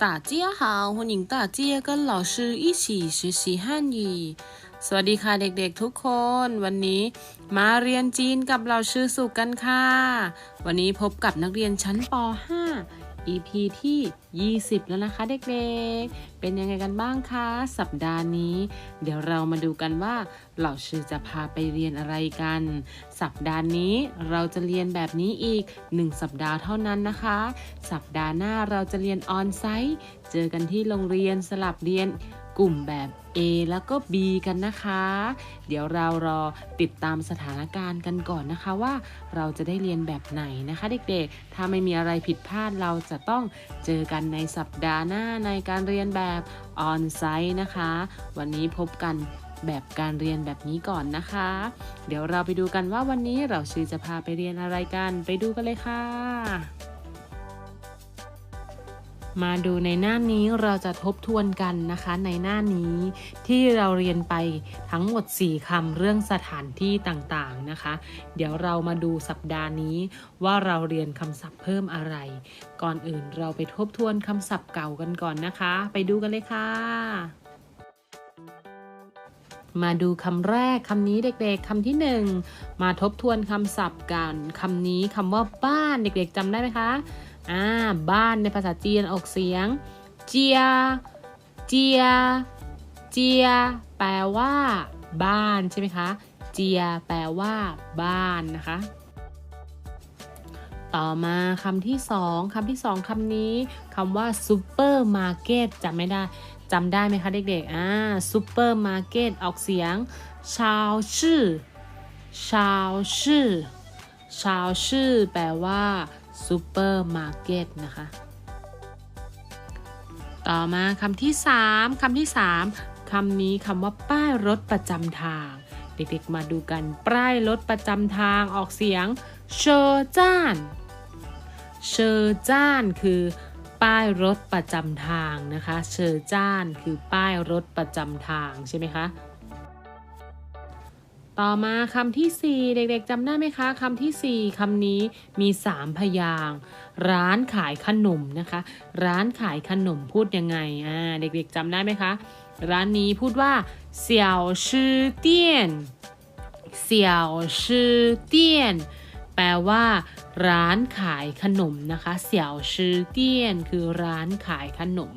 大家好，欢迎大家跟老师一起学习汉语。 สวัสดีค่ะเด็กๆทุกคน วันนี้มาเรียนจีนกับเราชื่อสุกันค่ะ วันนี้พบกับนักเรียนชั้นป .5 EP ที่ 20 แล้วนะคะเด็กๆ เป็นยังไงกันบ้างคะ สัปดาห์นี้ เดี๋ยวเรามาดูกันว่าเราชื่อจะพาไปเรียนอะไรกัน สัปดาห์นี้เราจะเรียนแบบนี้อีก 1 สัปดาห์เท่านั้นนะคะ สัปดาห์หน้าเราจะเรียนออนไซต์ เจอกันที่โรงเรียนสลับเรียน กลุ่มแบบ A แล้วก็ B กันนะคะ เดี๋ยวเรารอติดตามสถานการณ์กันก่อนนะคะว่าเราจะได้เรียนแบบไหนนะคะ เด็กๆ ถ้าไม่มีอะไรผิดพลาดเราจะต้องเจอกันในสัปดาห์หน้าในการเรียนแบบออนไซต์นะคะ วันนี้พบกันแบบการเรียนแบบนี้ก่อนนะคะ เดี๋ยวเราไปดูกันว่าวันนี้เราชื่อจะพาไปเรียนอะไรกัน ไปดูกันเลยค่ะ มาดูในหน้านี้เราจะทบทวนกันนะคะในหน้านี้ที่เราเรียนไปทั้งหมด 4คำเรื่องสถานที่ต่างๆนะคะ เดี๋ยวเรามาดูสัปดาห์นี้ว่าเราเรียนคำศัพท์เพิ่มอะไร ก่อนอื่นเราไปทบทวนคำศัพท์เก่ากันก่อนนะคะ ไปดูกันเลยค่ะ มาดูคำแรกคำนี้เด็กๆคำที่หนึ่งมาทบทวนคำศัพท์กันคำนี้คำว่าบ้านเด็กๆจำได้ไหมคะ อ่าบ้านในภาษาจีนออกเสียง เจีย เจีย เจีย แปลว่า บ้านใช่ไหมคะ เจีย แปลว่า บ้านนะคะ ต่อมาคำที่สองคำที่สองคำนี้คำว่าซูเปอร์มาร์เก็ตจำไม่ได้จำได้ไหมคะเด็กๆ อ่าซูเปอร์มาร์เก็ตออกเสียง ชาวชื่อ ชาวชื่อ ชาวชื่อ แปลว่า ซูเปอร์มาร์เก็ตนะคะ ต่อมาคำที่ 3 คำที่ 3 คำนี้คำว่าป้ายรถประจำทาง เด็กๆมาดูกันป้ายรถประจำทางออกเสียงเชอร์จ้านเชอร์จ้านคือป้ายรถประจำทางนะคะ เชอร์จ้านคือป้ายรถประจำทางใช่ไหมคะ ต่อมาคำที่ 4 เด็กๆจำได้ไหมคะคำทีสี่ 4คำนี้มี 3 พยางร้านขายขนมนะคะ ร้านขายขนมพูดยังไงอ่าเด็กๆจำได้ไหมคะ ร้านนี้พูดว่าเสี่ยวชื่อเตี้ยนเสี่ยวชื่อเตี้ยน ลว่า ร้านขายขนมนะคะเสี่ยวชื่อเตี้ยนคือร้านขายขนม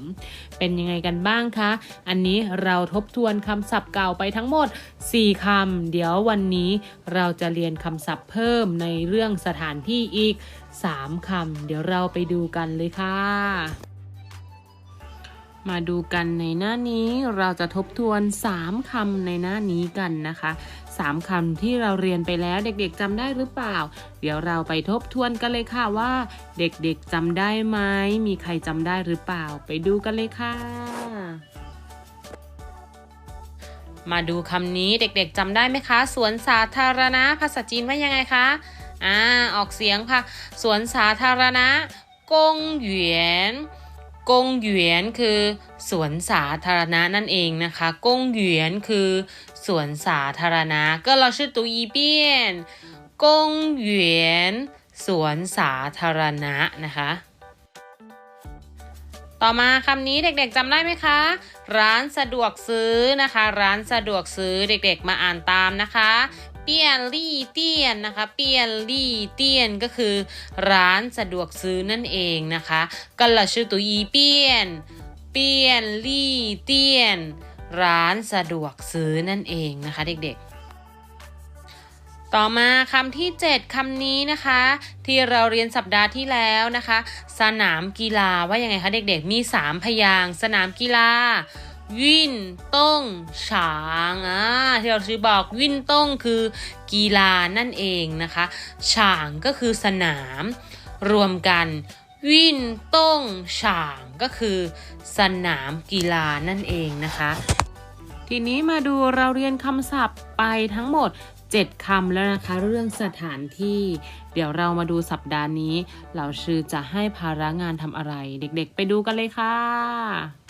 เป็นยังไงกันบ้างคะ อันนี้เราทบทวนคำศัพท์เก่าไปทั้งหมด 4คำเดี๋ยววันนี้เราจะเรียนคำศัพท์เพิ่มในเรื่องสถานที่อีก 3คำเดี๋ยวเราไปดูกันเลยค่ะ มาดูกันในหน้านี้เราจะทบทวน 3คำในหน้านี้กันนะคะ 3คำที่เราเรียนไปแล้วเด็กๆจำได้หรือเปล่า เดี๋ยวเราไปทบทวนกันเลยค่ะว่า เด็กๆจำได้ไหมมีใครจำได้หรือเปล่า ไปดูกันเลยค่ะ มาดูคำนี้เด็กๆจำได้ไหมคะ สวนสาธารณะภาษาจีนว่ายังไงคะอ่าออกเสียงค่ะ สวนสาธารณะกงหยวน กงเหวียนคือสวนสาธารณะนั่นเองนะคะกงเหวียนคือสวนสาธารณะก็เราชื่อตัวอีเปียนกงเหวียนสวนสาธารณะนะคะ ต่อมาคำนี้เด็กๆจำได้ไหมคะ ร้านสะดวกซื้อนะคะ ร้านสะดวกซื้อเด็กๆมาอ่านตามนะคะ เปี้ยนลี่เตี้ยนนะคะ เปี้ยนลี่เตี้ยนก็คือ ร้านสะดวกซื้อนั่นเองนะคะก็ละชื่อตัวอีเปี้ยน เปี้ยนลี่เตี้ยน ร้านสะดวกซื้อนั่นเองนะคะ เด็กๆต่อมาคำที่ 7คำนี้นะคะ ที่เราเรียนสัปดาห์ที่แล้วนะคะ สนามกีฬาว่ายังไงคะเด็กๆมี 3 พยางสนามกีฬา วินต้งฉางอ่าที่เราชื่อบอกวินต้งคือกีฬานั่นเองนะคะฉางก็คือสนาม รวมกันวินต้งฉางก็คือสนามกีฬานั่นเองนะคะ ทีนี้มาดูเราเรียนคำศัพท์ไปทั้งหมด 7คำแล้วนะคะ เรื่องสถานที่ เดี๋ยวเรามาดูสัปดาห์นี้ เราชื่อจะให้ภาระงานทำอะไร เด็กๆ ไปดูกันเลยค่ะ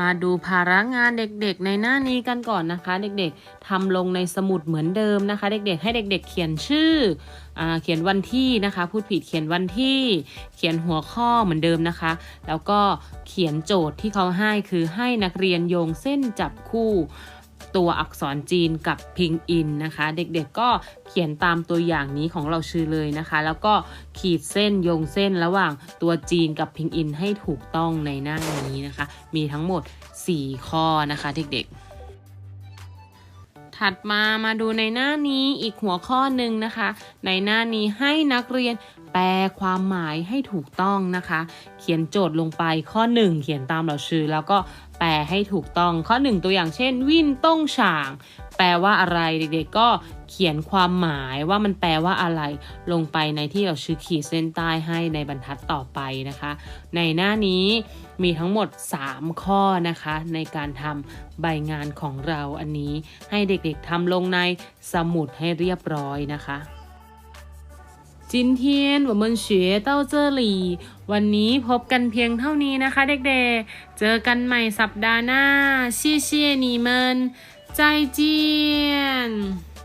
มาดูภาระงานเด็กๆ ในหน้านี้กันก่อนนะคะ เด็กๆทำลงในสมุดเหมือนเดิมนะคะ เด็กๆ ให้เด็ก ๆ เขียนชื่ออเขียนวันที่นะคะ พูดผิดเขียนวันที่ เขียนหัวข้อเหมือนเดิมนะคะ แล้วก็เขียนโจทย์ที่เขาให้คือให้นักเรียนโยงเส้นจับคู่ ตัวอักษรจีนกับพิงอินนะคะ เด็กๆก็เขียนตามตัวอย่างนี้ของเราชื่อเลยนะคะ แล้วก็ขีดเส้นโยงเส้นระหว่างตัวจีนกับพิงอินให้ถูกต้องในหน้านี้นะคะ มีทั้งหมด 4 ข้อนะคะเด็กๆ ถัดมามาดูในหน้านี้อีกหัวข้อหนึ่งนะคะ ในหน้านี้ให้นักเรียนแปลความหมายให้ถูกต้องนะคะ เขียนโจทย์ลงไปข้อ 1 เขียนตามเราชื่อแล้วก็แปลให้ถูกต้องข้อ 1 ตัวอย่างเช่น วินต้งฉาง แปลว่าอะไรเด็กๆก็เขียนความหมายว่ามันแปลว่าอะไร ลงไปในที่เราชื่อขีดเส้นใต้ให้ในบรรทัดต่อไปนะคะ ในหน้านี้มีทั้งหมด 3 ข้อนะคะ ในการทำใบงานของเราอันนี้ ให้เด็กๆทำลงในสมุดให้เรียบร้อยนะคะ今天我们学到这里วันนี้พบกันเพียงเท่านี้นะคะเด็กๆ เจอกันใหม่สัปดาห์หน้า谢谢你们 再见。